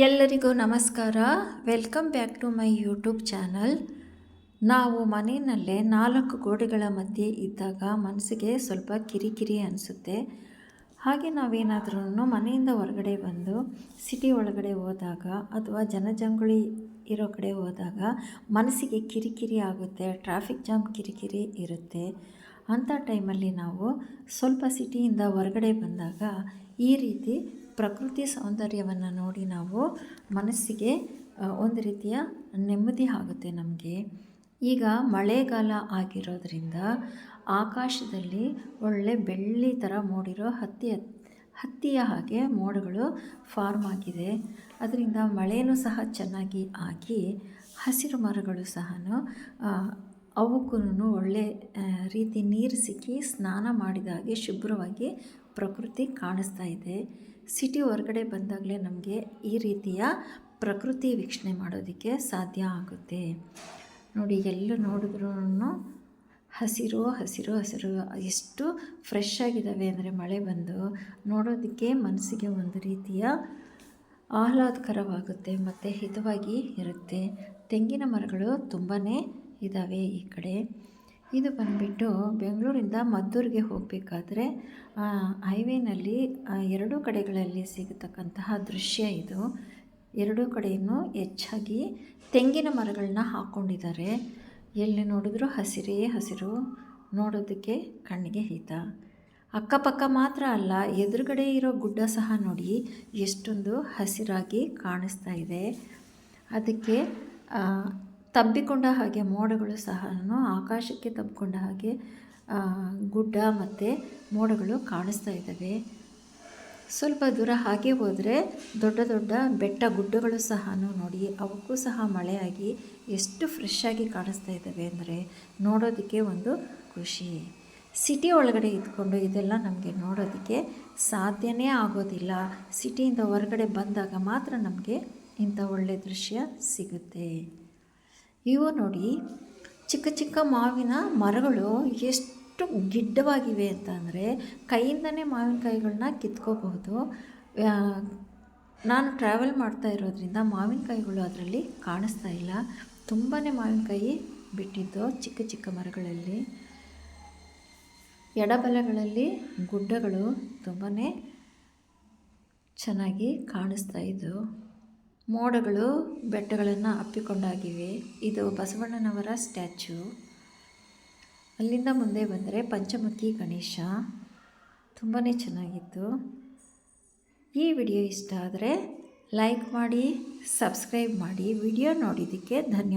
ಎಲ್ಲರಿಗೂ ನಮಸ್ಕಾರ. Welcome back to my YouTube channel ನಾವು ಮನೆಯಲ್ಲೇ ನಾಲ್ಕು ಗೋಡೆಗಳ ಮಧ್ಯೆ ಇದ್ದಾಗ ಮನಸ್ಸಿಗೆ ಸ್ವಲ್ಪ ಕಿರಿಕಿರಿ ಅನಿಸುತ್ತೆ. ಹಾಗೆ ನಾವೇನಾದ್ರೂ ಮನೆಯಿಂದ ಹೊರಗಡೆ ಬಂದು ಸಿಟಿ ಒಳಗಡೆ ಹೋದಾಗ ಅಥವಾ ಜನಜಂಗುಳಿ ಇರೋ ಕಡೆ ಹೋದಾಗ ಮನಸ್ಸಿಗೆ ಕಿರಿಕಿರಿ ಆಗುತ್ತೆ ಟ್ರಾಫಿಕ್ ಜಾಮ್ ಕಿರಿಕಿರಿ ಇರುತ್ತೆ. ಅಂಥ ಟೈಮಲ್ಲಿ ನಾವು ಸ್ವಲ್ಪ ಸಿಟಿಯಿಂದ ಹೊರಗಡೆ ಬಂದಾಗ ಈ ರೀತಿ ಪ್ರಕೃತಿ ಸೌಂದರ್ಯವನ್ನು ನೋಡಿ ನಾವು ಮನಸ್ಸಿಗೆ ಒಂದು ರೀತಿಯ ನೆಮ್ಮದಿ ಆಗುತ್ತೆ ನಮಗೆ. ಈಗ ಮಳೆಗಾಲ ಆಗಿರೋದ್ರಿಂದ ಆಕಾಶದಲ್ಲಿ ಒಳ್ಳೆ ಬೆಳ್ಳಿ ಥರ ಮೂಡಿರೋ ಹತ್ತಿ ಹತ್ತಿಯ ಹಾಗೆ ಮೋಡಗಳು ಫಾರ್ಮ್ ಆಗಿದೆ. ಅದರಿಂದ ಮಳೆಯೂ ಸಹ ಚೆನ್ನಾಗಿ ಆಗಿ ಹಸಿರು ಮರಗಳು ಸಹ ಅವಕ್ಕೂ ಒಳ್ಳೆ ರೀತಿ ನೀರು ಸಿಕ್ಕಿ ಸ್ನಾನ ಮಾಡಿದ ಹಾಗೆ ಶುಭ್ರವಾಗಿ ಪ್ರಕೃತಿ ಕಾಣಿಸ್ತಾ ಇದೆ. ಸಿಟಿ ಹೊರಗಡೆ ಬಂದಾಗಲೇ ನಮಗೆ ಈ ರೀತಿಯ ಪ್ರಕೃತಿ ವೀಕ್ಷಣೆ ಮಾಡೋದಕ್ಕೆ ಸಾಧ್ಯ ಆಗುತ್ತೆ. ನೋಡಿ ಎಲ್ಲೂ ನೋಡಿದ್ರೂ ಹಸಿರು ಹಸಿರು ಹಸಿರು, ಎಷ್ಟು ಫ್ರೆಶ್ ಆಗಿದ್ದಾವೆ ಅಂದರೆ ಮಳೆ ಬಂದು ನೋಡೋದಕ್ಕೆ ಮನಸ್ಸಿಗೆ ಒಂದು ರೀತಿಯ ಆಹ್ಲಾದಕರವಾಗುತ್ತೆ ಮತ್ತು ಹಿತವಾಗಿ ಇರುತ್ತೆ. ತೆಂಗಿನ ಮರಗಳು ತುಂಬಾ ಇದ್ದಾವೆ ಈ ಕಡೆ. ಇದು ಬಂದುಬಿಟ್ಟು ಬೆಂಗಳೂರಿಂದ ಮದ್ದೂರಿಗೆ ಹೋಗಬೇಕಾದ್ರೆ ಹೈವೇನಲ್ಲಿ ಎರಡೂ ಕಡೆಗಳಲ್ಲಿ ಸಿಗತಕ್ಕಂತಹ ದೃಶ್ಯ ಇದು. ಎರಡೂ ಕಡೆಯೂ ಹೆಚ್ಚಾಗಿ ತೆಂಗಿನ ಮರಗಳನ್ನ ಹಾಕ್ಕೊಂಡಿದ್ದಾರೆ ಎಲ್ಲಿ ನೋಡಿದ್ರೂ ಹಸಿರೇ ಹಸಿರು, ನೋಡೋದಕ್ಕೆ ಕಣ್ಣಿಗೆ ಹಿತ. ಅಕ್ಕಪಕ್ಕ ಮಾತ್ರ ಅಲ್ಲ, ಎದುರುಗಡೆ ಇರೋ ಗುಡ್ಡ ಸಹ ನೋಡಿ ಎಷ್ಟೊಂದು ಹಸಿರಾಗಿ ಕಾಣಿಸ್ತಾ ಇದೆ. ಅದಕ್ಕೆ ತಬ್ಬಿಕೊಂಡ ಹಾಗೆ ಮೋಡಗಳು ಸಹ ಆಕಾಶಕ್ಕೆ ತಬ್ಬಿಕೊಂಡ ಹಾಗೆ ಗುಡ್ಡ ಮತ್ತು ಮೋಡಗಳು ಕಾಣಿಸ್ತಾ ಇದ್ದಾವೆ. ಸ್ವಲ್ಪ ದೂರ ಹಾಗೆ ಹೋದರೆ ದೊಡ್ಡ ದೊಡ್ಡ ಬೆಟ್ಟ ಗುಡ್ಡಗಳು ಸಹ ನೋಡಿ ಅವಕ್ಕೂ ಸಹ ಮಳೆಯಾಗಿ ಎಷ್ಟು ಫ್ರೆಶ್ ಆಗಿ ಕಾಣಿಸ್ತಾ ಇದ್ದಾವೆ ಅಂದರೆ ನೋಡೋದಕ್ಕೆ ಒಂದು ಖುಷಿ. ಸಿಟಿ ಒಳಗಡೆ ಇದ್ಕೊಂಡು ಇದೆಲ್ಲ ನಮಗೆ ನೋಡೋದಕ್ಕೆ ಸಾಧ್ಯನೇ ಆಗೋದಿಲ್ಲ. ಸಿಟಿಯಿಂದ ಹೊರಗಡೆ ಬಂದಾಗ ಮಾತ್ರ ನಮಗೆ ಇಂಥ ಒಳ್ಳೆಯ ದೃಶ್ಯ ಸಿಗುತ್ತೆ. ಇವು ನೋಡಿ ಚಿಕ್ಕ ಚಿಕ್ಕ ಮಾವಿನ ಮರಗಳು ಎಷ್ಟು ಗಿಡ್ಡವಾಗಿವೆ ಅಂತ ಅಂದರೆ ಕೈಯಿಂದನೇ ಮಾವಿನಕಾಯಿಗಳನ್ನ ಕಿತ್ಕೋಬಹುದು. ನಾನು ಟ್ರಾವೆಲ್ ಮಾಡ್ತಾ ಇರೋದ್ರಿಂದ ಮಾವಿನಕಾಯಿಗಳು ಅದರಲ್ಲಿ ಕಾಣಿಸ್ತಾ ಇಲ್ಲ. ತುಂಬಾ ಮಾವಿನಕಾಯಿ ಬಿಟ್ಟಿದ್ದು ಚಿಕ್ಕ ಚಿಕ್ಕ ಮರಗಳಲ್ಲಿ. ಎಡಬಲಗಳಲ್ಲಿ ಗುಡ್ಡಗಳು ತುಂಬಾ ಚೆನ್ನಾಗಿ ಕಾಣಿಸ್ತಾ ಇದ್ದವು ಮೋಡಗಳು ಬೆಟ್ಟಗಳನ್ನು ಅಪ್ಪಿಕೊಂಡಾಗಿವೆ. ಇದು ಬಸವಣ್ಣನವರ ಸ್ಟ್ಯಾಚು. ಅಲ್ಲಿಂದ ಮುಂದೆ ಬಂದರೆ ಪಂಚಮುಖಿ ಗಣೇಶ. ತುಂಬಾ ಚೆನ್ನಾಗಿತ್ತು. ಈ ವಿಡಿಯೋ ಇಷ್ಟ ಆದರೆ ಲೈಕ್ ಮಾಡಿ, ಸಬ್ಸ್ಕ್ರೈಬ್ ಮಾಡಿ. ವಿಡಿಯೋ ನೋಡಿದ್ದಕ್ಕೆ ಧನ್ಯವಾದ.